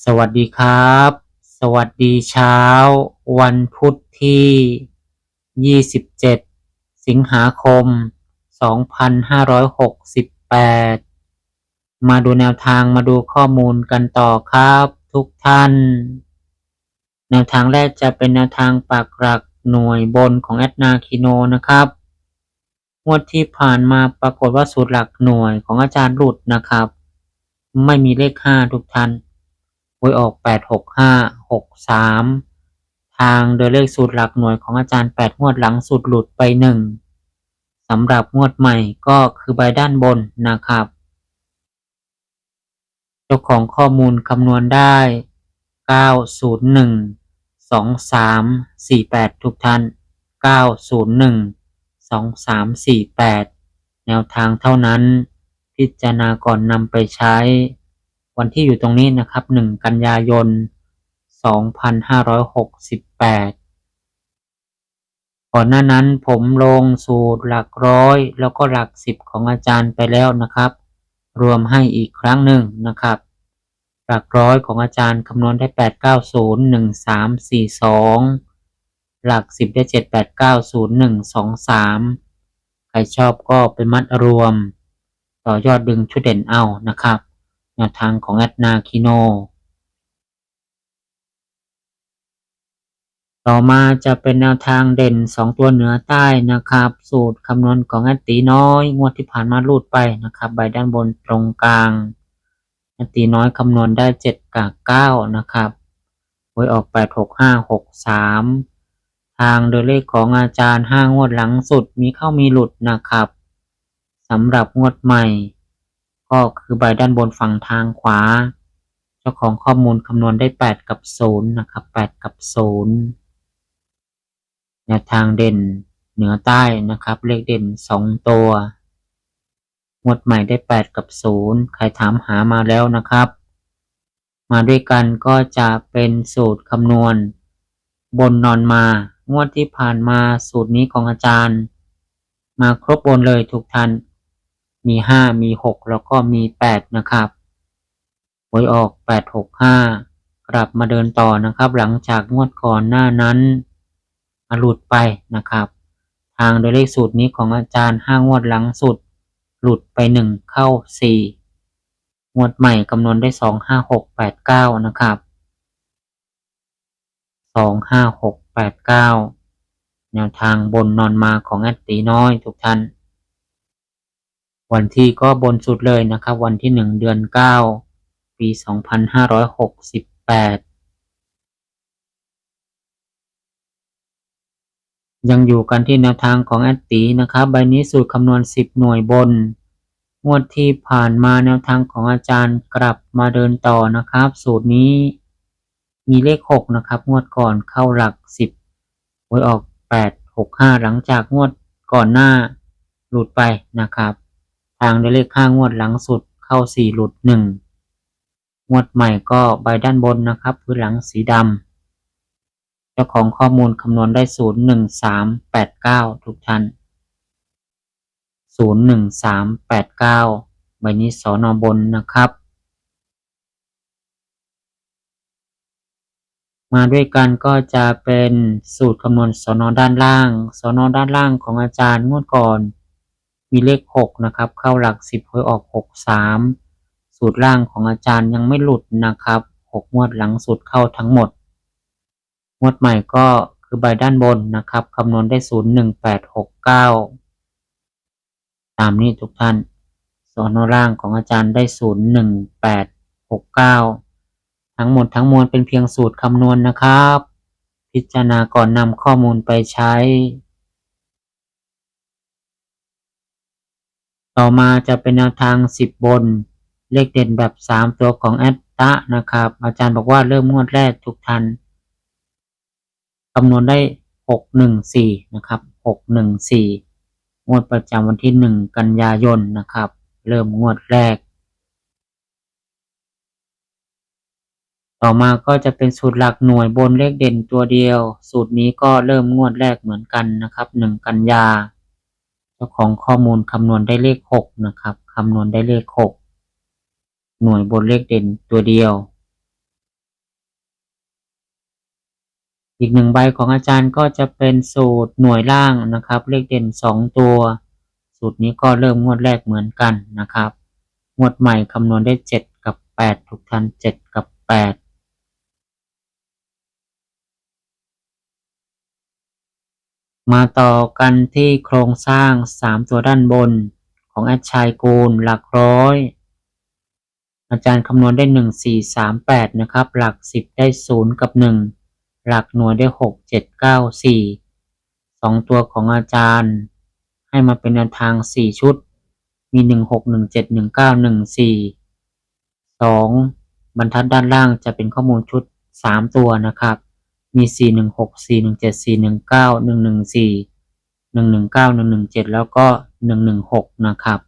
สวัสดีครับ สวัสดีเช้า วันพุธที่ 27 สิงหาคม 2568 มาดูแนวทางมาดูข้อมูลกันต่อครับทุกท่าน แนวทางแรกจะเป็นแนวทางปากหลักหน่วยบนของแอดนาคิโนนะครับงวดที่ผ่านมาปรากฏว่าสูตรหลักหน่วยของอาจารย์หลุดนะครับ ไม่มีเลขห้าทุกท่าน หวยออกแปดหกห้าหกสามทางโดยเลขสูตรหลักหน่วยของอาจารย์แปดงวดหลังสุดหลุดไปหนึ่งสำหรับงวดใหม่ก็คือใบด้านบนนะครับเจ้าของข้อมูลคำนวณได้เก้าศูนย์หนึ่งสองสามสี่แปดทุกท่านเก้าศูนย์หนึ่งสองสามสี่แปดแนวทางเท่านั้น พิจารณาก่อนนำไปใช้ วันที่อยู่ตรงนี้นะครับ 1 กันยายน 2568 ก่อนหน้านั้นผมลงสูตรหลักร้อย แล้วก็หลักสิบของอาจารย์ไปแล้วนะครับ รวมให้อีกครั้งหนึ่งนะครับ หลักร้อยของอาจารย์คำนวณได้ 8 9 0 1 3 4 2 หลักสิบได้ 7 8 9 0 1 2 3 ใครชอบก็เป็นมัดรวม ต่อยอดดึงชุดเด่นเอานะครับ แนวทางของแอดนาคิโน ต่อมาจะเป็นแนวทางเด่น 2 ตัวเหนือใต้นะครับ สูตรคำนวณของแอดตีน้อยงวดที่ผ่านมาลูดไปนะครับ ใบด้านบนตรงกลางแอดตีน้อยคำนวณได้ 7กับ9นะครับหวยออก 8 6 5 6 3 ทางโดยเลขของอาจารย์ 5 งวดหลังสุดมีเข้ามีหลุดนะครับสำหรับงวดใหม่ ก็คือใบด้านบนฝั่งทางขวา เจ้าของข้อมูลคำนวณได้ 8 กับ 0 นะครับ 8 กับ 0 แนวทางเด่นเหนือใต้นะครับ เลขเด่น 2 ตัวงวดใหม่ได้ 8 กับ 0 ใครถามหามาแล้วนะครับ มาด้วยกันก็จะเป็นสูตรคำนวณ บนนอนมา งวดที่ผ่านมาสูตรนี้ของอาจารย์ มาครบบนเลยทุกท่าน มีห้ามีหกแล้วก็มีแปดนะครับหวยออกแปดหกห้ากลับมาเดินต่อนะครับ หลังจากงวดก่อนหน้านั้นมาหลุดไปนะครับ ทางโดยเลขสูตรนี้ของอาจารย์ห้างวดหลังสุด หลุดไปหนึ่งเข้าสี่งวดใหม่คำนวณได้สองห้าหกแปดเก้านะครับสองห้าหกแปดเก้าแนวทางบนนอนมาของแอดตีน้อยทุกท่าน วันที่ก็บนสุดเลยนะครับ วันที่หนึ่งเดือนเก้าปีสองพันห้าร้อยหกสิบแปดยังอยู่กันที่แนวทางของแอดตีนะครับ ใบนี้สูตรคำนวณสิบหน่วยบน งวดที่ผ่านมาแนวทางของอาจารย์กลับมาเดินต่อนะครับ สูตรนี้มีเลขหกนะครับ งวดก่อนเข้าหลักสิบหวยออกแปดหกห้าหลังจากงวดก่อนหน้าหลุดไปนะครับ ทางได้เลขห้างวดหลังสุดเข้าสี่หลุดหนึ่งงวดใหม่ก็ใบด้านบนนะครับพื้นหลังสีดำเจ้าของข้อมูลคำนวณได้ศูนย์หนึ่งสามแปดเก้าทุกท่านศูนย์หนึ่งสามแปดเก้าใบนี้สอนอบนนะครับ มาด้วยกันก็จะเป็นสูตรคำนวณสอนอด้านล่าง สอนอด้านล่างของอาจารย์งวดก่อน มีเลขหกนะครับ เข้าหลักสิบหวยออกหกสามสูตรล่างของอาจารย์ยังไม่หลุดนะครับหกงวดหลังสุดเข้าทั้งหมด งวดใหม่ก็คือใบด้านบนนะครับคำนวณได้ศูนย์หนึ่งแปดหกเก้าตามนี้ทุกท่านสอนอล่างของอาจารย์ได้ศูนย์หนึ่งแปดหกเก้าทั้งหมดทั้งมวลเป็นเพียงสูตรคำนวณนะครับ พิจารณาก่อนนำข้อมูลไปใช้ ต่อมาจะเป็นแนวทาง 10 บน เลขเด่นแบบ 3 ตัวของแอตตะนะครับ อาจารย์บอกว่าเริ่มงวดแรกทุกทันคำนวณได้ 614 นะครับ 614 งวดประจำวันที่ 1 กันยายนนะครับ เริ่มงวดแรก ต่อมาก็จะเป็นสูตรหลักหน่วยบนเลขเด่นตัวเดียว สูตรนี้ก็เริ่มงวดแรกเหมือนกันนะครับ 1 กันยาเจ้าของข้อมูลคำนวณได้เลข6นะครับคำนวณได้เลข6หน่วยบนเลขเด่นตัวเดียว อีกหนึ่งใบของอาจารย์ก็จะเป็นสูตรหน่วยล่างนะครับ เลขเด่น2ตัว สูตรนี้ก็เริ่มงวดแรกเหมือนกันนะครับ งวดใหม่คำนวณได้7กับ8ทุกท่าน7กับ8 มาต่อกันที่โครงสร้าง 3 ตัวด้านบนของแอดชัยกูลหลักร้อย อาจารย์คำนวณได้ 1 4 3 8 นะครับ หลัก 10 ได้ 0 กับ 1 หลักหน่วยได้ 6 7 9 4 2 ตัวของอาจารย์ ให้มาเป็นแนวทาง 4 ชุด มี 1 6 1 7 1 9 1 4 2 บรรทัดด้านล่างจะเป็นข้อมูลชุด 3 ตัวนะครับ มี 4 1 6 4 1 7 4 1 9 1 1 4 1 1 9 1 1 7 แล้วก็ 1 1 6 นะครับ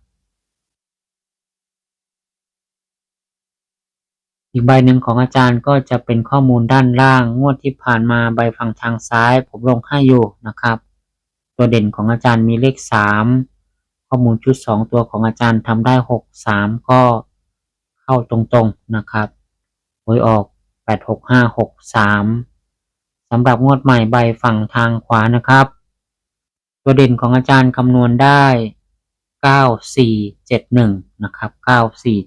อีกใบหนึ่งของอาจารย์ก็จะเป็นข้อมูลด้านล่างงวดที่ผ่านมาใบฝั่งทางซ้าย ผมลงให้อยู่นะครับ ตัวเด่นของอาจารย์มีเลข 3 ข้อมูลชุด 2 ตัวของอาจารย์ทำได้ 6 3 ก็เข้าตรงๆนะครับหวยออก 8 6 5 6 3ำหรับงวดใหม่ใบฝั่งทางขวานะครับ ตัวเด่นของอาจารย์คำนวณได้ 9471 นะครับ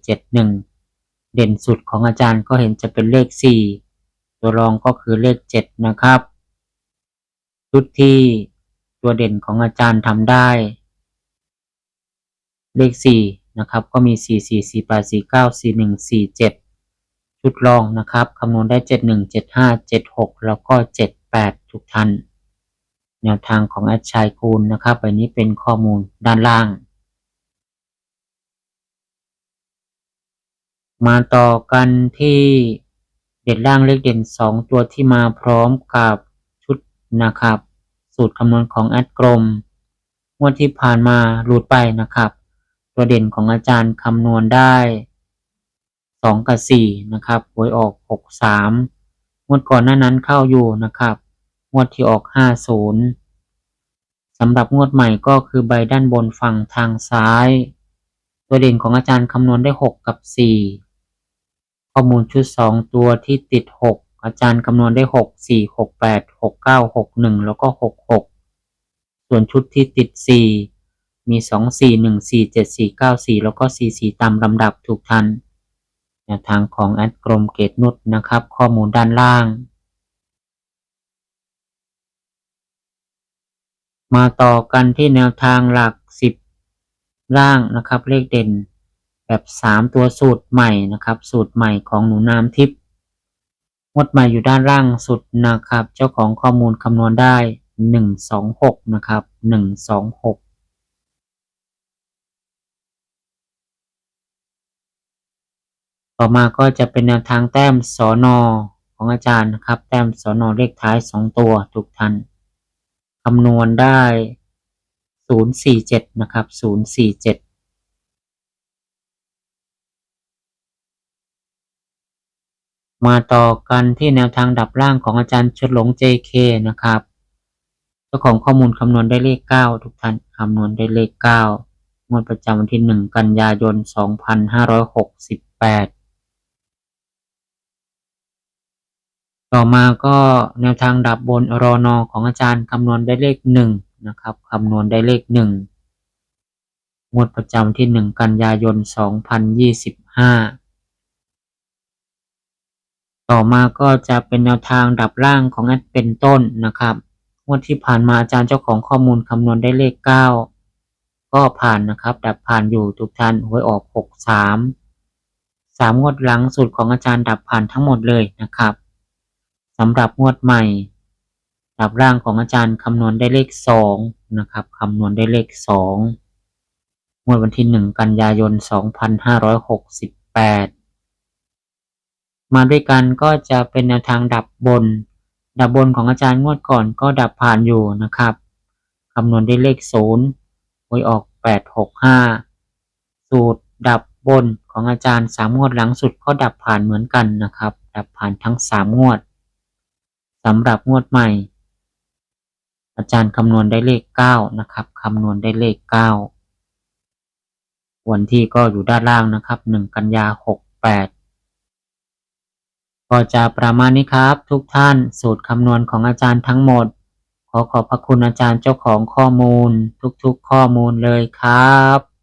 9471 เด่นสุดของอาจารย์ก็เห็นจะเป็นเลข 4 ตัวรองก็คือเลข 7 นะครับชุดที่ตัวเด่นของอาจารย์ทำได้ เลข 4 นะครับ ก็มี 4 4 4 8 4 9 4 1 4 7 ชุดรองนะครับคำนวณได้ 7 1 7 5 7 6 แล้วก็ 7 8 ทุกท่านแนวทางของแอดชัยคูณนะครับใบนี้เป็นข้อมูลด้านล่าง มาต่อกันที่เด่นล่างเลขเด่น 2 ตัวที่มาพร้อมกับชุดนะครับ สูตรคำนวณของแอดกรมงวดที่ผ่านมาหลุดไปนะครับ ตัวเด่นของอาจารย์คำนวณได้ 2กับ4นะครับหวยออก6 3งวดก่อนหน้านั้นเข้าอยู่นะครับ งวดที่ออก50สำหรับงวดใหม่ก็คือใบด้านบนฝั่งทางซ้าย ตัวเด่นของอาจารย์คำนวณได้ 6 กับ 4 ข้อมูลชุด 2 ตัวที่ติด 6 อาจารย์คำนวณได้ 6 4 6 8 6 9 6 1 แล้วก็ 6 6 ส่วนชุดที่ติด 4 มี 2 4 1 4 7 4 9 4 แล้วก็ 4 4 ตามลำดับถูกทัน แนวทางของแอดกรมเกตนุชนะครับ ข้อมูลด้านล่าง มาต่อกันที่แนวทางหลัก 10 ล่างนะครับ เลขเด่น แบบ 3 ตัวสูตรใหม่นะครับ สูตรใหม่ของหนูน้ำทิพย์งดใหม่อยู่ด้านล่างสุดนะครับ เจ้าของข้อมูลคำนวณได้ 126 นะครับ 126 ต่อมาก็จะเป็นแนวทางแต้มสอนอของอาจารย์นะครับ แต้มสอนอเลขท้าย 2 ตัวทุกท่านคำนวณได้ 047 นะครับ 047มาต่อกันที่แนวทางดับล่างของอาจารย์ชดหลง JK นะครับเจ้าของข้อมูลคำนวณได้เลข 9 ทุกท่านคำนวณได้เลข 9 งวดประจำวันที่ 1 กันยายน 2568 ต่อมาก็แนวทางดับบนรอนอของอาจารย์คำนวณได้เลข1นะครับคำนวณได้เลข1งงวดประจำที่1กันยายน2025ต่อมาก็จะเป็นแนวทางดับล่างของแอดเป็นต้นนะครับงวดที่ผ่านมาอาจารย์เจ้าของข้อมูลคำนวณได้เลข9ก็ผ่านนะครับ ดับผ่านอยู่ทุกท่านหวยออก6 3 3งวดหลังสุดของอาจารย์ดับผ่านทั้งหมดเลยนะครับ สำหรับงวดใหม่ดับล่างของอาจารย์คำนวณได้เลข2นะครับคำนวณได้เลข2งวดวันที่หนึ่งกันยายนสองพันห้าร้อยหกสิบแปดมาด้วยกันก็จะเป็นแนวทางดับบน ดับบนของอาจารย์งวดก่อนก็ดับผ่านอยู่นะครับคำนวณได้เลขศูนย์หวยออกแปดหกห้าสูตรดับบนของอาจารย์สามงวดหลังสุดก็ดับผ่านเหมือนกันนะครับ ดับผ่านทั้งสามงวด สำหรับงวดใหม่ อาจารย์คำนวณได้เลขเก้านะครับคำนวณได้เลขเก้าวันที่ก็อยู่ด้านล่างนะครับหนึ่งกันยาหกแปดก็จะประมาณนี้ครับ ทุกท่านสูตรคำนวณของอาจารย์ทั้งหมด ขอขอบพระคุณอาจารย์เจ้าของข้อมูล ทุกๆข้อมูลเลยครับ